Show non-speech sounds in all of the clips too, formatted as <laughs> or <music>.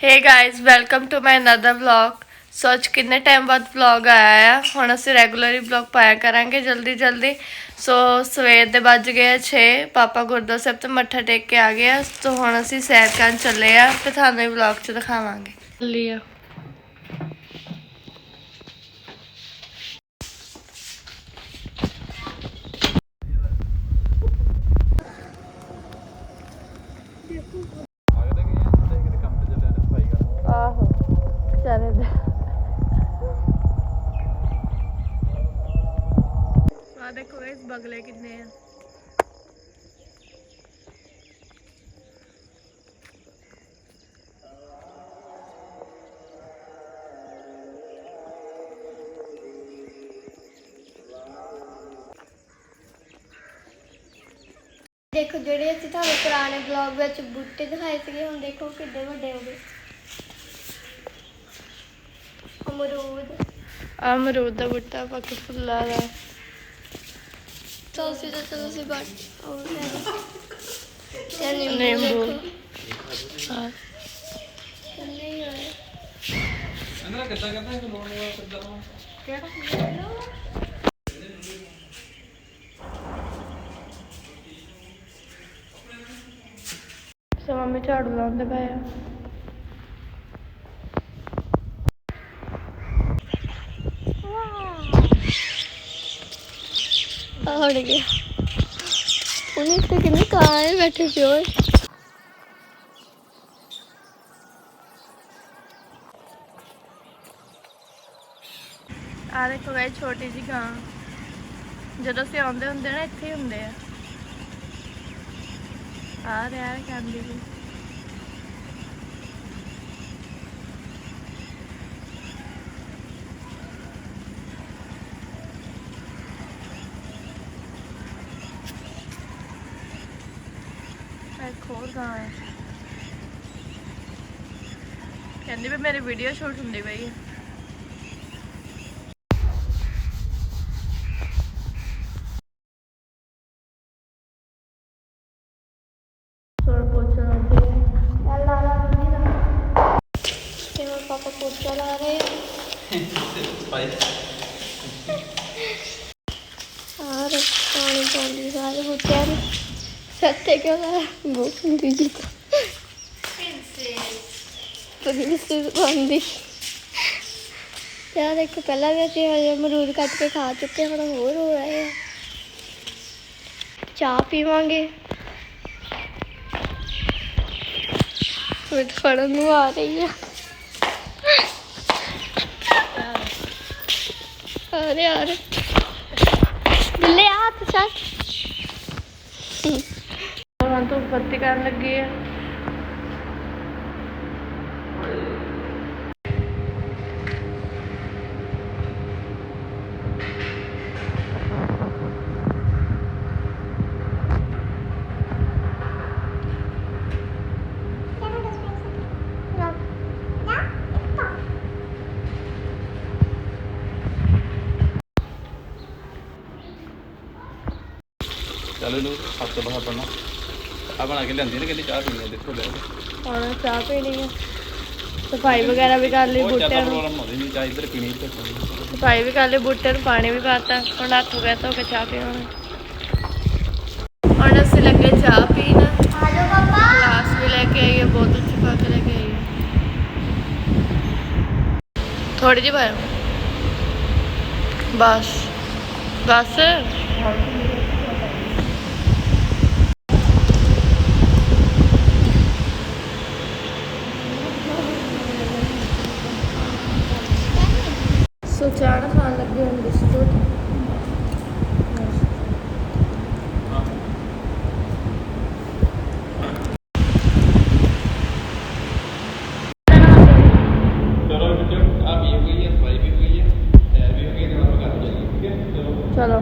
Hey guys welcome to my another vlog ਅੱਜ ਕਿੰਨੇ time ਬਾਅਦ ਵਲੌਗ ਆਇਆ ਆ ਹੁਣ ਅਸੀਂ ਰੈਗੂਲਰਲੀ ਵਲੌਗ ਪਾਇਆ ਕਰਾਂਗੇ ਜਲਦੀ ਜਲਦੀ ਸੋ ਸਵੇਰ ਦੇ ਵੱਜ ਗਏ 6 ਪਾਪਾ ਗੁਰਦੁਆਰਾ ਸਾਹਿਬ ਤੋਂ ਮੱਥਾ ਟੇਕ ਕੇ ਆ ਗਏ ਆ ਸੋ ਹੁਣ ਅਸੀਂ ਸੈਰ ਕਰਨ ਚੱਲੇ ਆ ਤੇ ਤੁਹਾਨੂੰ ਵਲੌਗ 'ਚ ਦਿਖਾਵਾਂਗੇ ਲਿਆ ਆ ਦੇਖੋ, ਇਸ ਬਗਲੇ ਕਿੰਨੇ ਆ। ਦੇਖੋ, ਜਿਹੜੇ ਅਸੀਂ ਤੁਹਾਨੂੰ ਪੁਰਾਣੇ ਬਲੌਗ ਵਿੱਚ ਬੂਟੇ ਦਿਖਾਏ ਸੀਗੇ, ਹੁਣ ਦੇਖੋ ਕਿੱਡੇ ਵੱਡੇ ਹੋ ਗਏ। ਅਮਰੂਦ। ਅਮਰੂਦ ਦਾ ਬੂਟਾ ਪੱਕ ਫੁੱਲਾ ਦਾ। ਚਲੋ ਸੀ ਚਲੋ ਸੀ ਬਟ ਉਹ ਲੈ ਲਓ। ਤੇ ਨਿੰਬੂ ਨਿੰਬੂ। ਦੇਖੋ ਹਾਂ ਕਿੰਨੇ ਹੀ ਹੋਏ ਅੰਦਰ ਕਿੱਦਾਂ ਝਾੜੂ ਲਾਉਂਦੇ ਪਏ ਆ ਆ ਗਿਆ ਉਹਨੇ ਤੇ ਕਿੰਨੇ ਕਾਂ ਬੈਠੇ ਸੀ ਓਏ ਆ ਦੇਖੋ ਗਾਇ ਛੋਟੀ ਜੀ ਗਾਂ। ਜਦੋਂ ਅਸੀਂ ਆਉਂਦੇ ਹੁੰਦੇ ਨਾ, ਇੱਥੇ ਹੁੰਦੇ ਆ। ਆ ਰਿਹਾ ਕਹਿੰਦੀ। ਵੀ ਇੱਕ ਹੋਰ ਗਾਂ ਹੈ। ਕਹਿੰਦੀ ਵੀ ਮੇਰੀ ਵੀਡੀਓ ਸ਼ੂਟ ਹੁੰਦੀ ਪਈ ਹੈ। ਪਾਪਾ ਪੋਚਾ ਲਾ ਰਹੇ। <laughs> ਆ ਔਰ ਪਾਣੀ ਪਾਉਂਦੀ ਸਾਰੇ ਬੂਟਿਆਂ ਨੂੰ? ਸੱਤੇ ਕਿਉਂ ਲਾ ਬੰਦੀ ਯਾਰ ਇੱਕ ਪਹਿਲਾਂ ਵੀ ਅਸੀਂ ਹਜੇ ਅਮਰੂਦ ਕੱਟ ਕੇ ਖਾ ਚੁੱਕੇ ਹੁਣ ਹੋਰ ਹੋ ਰਹੇ ਆ। ਚਾਹ ਪੀਵਾਂਗੇ। ਮੈਂ ਫੜਨ ਨੂੰ ਆ ਰਹੀ ਆ। ਅਰੇ ਯਾਰ। ਬਿੱਲੇ ਆ ਹੱਥ ਛੱਡ ਹੁਣ ਕਰਨ ਲੱਗੀ ਆ। ਚੱਲ ਇਹਨੂੰ ਹੱਥ ਬਾਹਰ ਆ ਬਣਾ ਕੇ ਲਿਆਂਦੀ ਨੇ ਕਹਿੰਦੀ ਚਾਹ ਪੀਣੀ ਹੈ ਦੇਖੋ ਲੈ ਹੁਣ ਚਾਹ ਪੀਣੀ ਹੈ ਸਫ਼ਾਈ ਵਗੈਰਾ ਵੀ ਕਰ ਲਈ ਉਹ ਬੂਟਿਆਂ ਨੂੰ। ਪ੍ਰੋਬਲਮ ਆਉਂਦੀ ਨਹੀਂ ਚਾਹ ਇੱਧਰ ਪੀਣੀ ਇੱਧਰ ਪੀਣੀ। ਸਫ਼ਾਈ ਵੀ ਕਰ ਲਈ ਬੂਟੇ ਨੂੰ ਪਾਣੀ ਵੀ ਪਾਤਾ ਹੁਣ ਹੱਥ ਵਗੈਰਾ ਧੋ ਕੇ ਚਾਹ ਪੀਵਾਂਗੇ ਹੁਣ ਅਸੀਂ ਲੱਗੇ ਚਾਹ ਪੀਣ। ਆ ਜਾਓ ਪਾਪਾ ਗਲਾਸ ਵੀ ਲੈ ਕੇ ਆਈ ਹੈ ਬੋਤਲ ਚ ਪਾ ਕੇ ਲੈ ਕੇ ਆਈ ਹੈ ਥੋੜੀ ਜਿਹੀ ਪਾਇਓ ਬਸ। ਬਸ। ਚਾਹ ਖਾਣ ਲੱਗੇ ਹੁਣ ਬਿਸਕੁਟ। ਚਲੋ ਬੱਚੋ ਆ ਵੀ ਹੋ ਗਈ ਹੈ ਸਫ਼ਾਈ ਵੀ ਹੋ ਗਈ ਹੈ ਟਾਇਰ ਵੀ ਹੋ ਗਏ ਤੇ ਆਪਾਂ ਘਰ ਚੱਲੀਏ ਠੀਕ ਹੈ? ਚਲੋ। ਚਲੋ।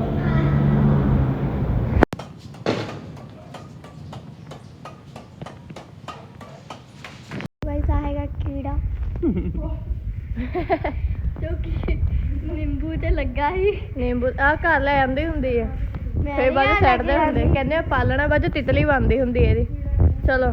ਗਾਇਸ ਆਏਗਾ ਕੀੜਾ। ਜੋ ਕਿ ਨਿੰਬੂ ਤੇ ਲੱਗਾ ਹੀ ਨਿੰਬੂ ਆ ਘਰ ਲੈ ਆਂਦੀ ਹੁੰਦੀ ਮੈਂ ਫੇਰ ਬਾਅਦ ਆ ਕੇ ਹੁੰਦੇ ਕਹਿੰਦੇ ਆ ਪਾਲਣਾ ਬਾਅਦ ਚੋਂ ਤਿਤਲੀ ਬਣਦੀ ਹੁੰਦੀ ਹੈ ਇਹਦੀ। ਚਲੋ।